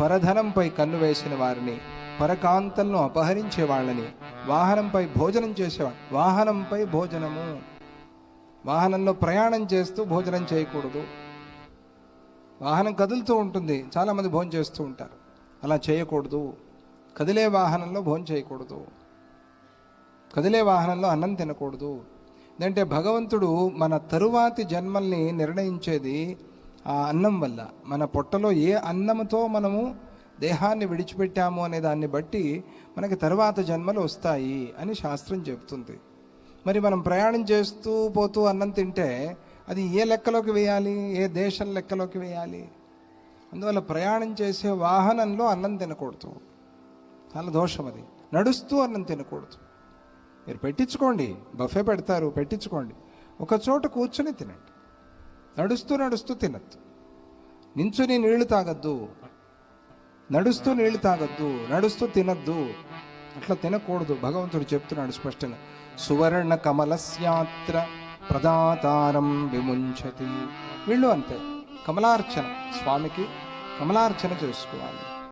పరధనంపై కన్ను వేసిన వారిని పరకాంతలను అపహరించే వాళ్ళని వాహనంపై భోజనం చేసేవాడు వాహనంపై భోజనము. వాహనంలో ప్రయాణం చేస్తూ భోజనం చేయకూడదు. వాహనం కదులుతూ ఉంటుంది. చాలామంది భోజనం చేస్తూ ఉంటారు. అలా చేయకూడదు. కదిలే వాహనంలో భోజనం చేయకూడదు. కదిలే వాహనంలో అన్నం తినకూడదు. ఎందుకంటే భగవంతుడు మన తరువాతి జన్మల్ని నిర్ణయించేది ఆ అన్నం వల్ల మన పొట్టలో ఏ అన్నంతో మనము దేహాన్ని విడిచిపెట్టాము అనే దాన్ని బట్టి మనకి తర్వాత జన్మలు వస్తాయి అని శాస్త్రం చెబుతుంది. మరి మనం ప్రయాణం చేస్తూ పోతూ అన్నం తింటే అది ఏ లెక్కలోకి వేయాలి? ఏ దేశం లెక్కలోకి వేయాలి? అందువల్ల ప్రయాణం చేసే వాహనంలో అన్నం తినకూడదు. చాలా దోషం అది. నడుస్తూ అన్నం తినకూడదు. మీరు పెట్టించుకోండి. బఫే పెడతారు. పెట్టించుకోండి. ఒక చోట కూర్చొని తినండి. నడుస్తూ నడుస్తూ తినద్దు. నించుని నీళ్ళు తాగద్దు. నడుస్తూ నీళ్ళు తాగద్దు. నడుస్తూ తినద్దు. అట్లా తినకూడదు. భగవంతుడు చెప్తున్నాడు స్పష్టంగా. సువర్ణ కమలస్యాత్ర ప్రదాతారం విముంచతి వీళ్ళు అంతే. కమలార్చన. స్వామికి కమలార్చన చేసుకోవాలి.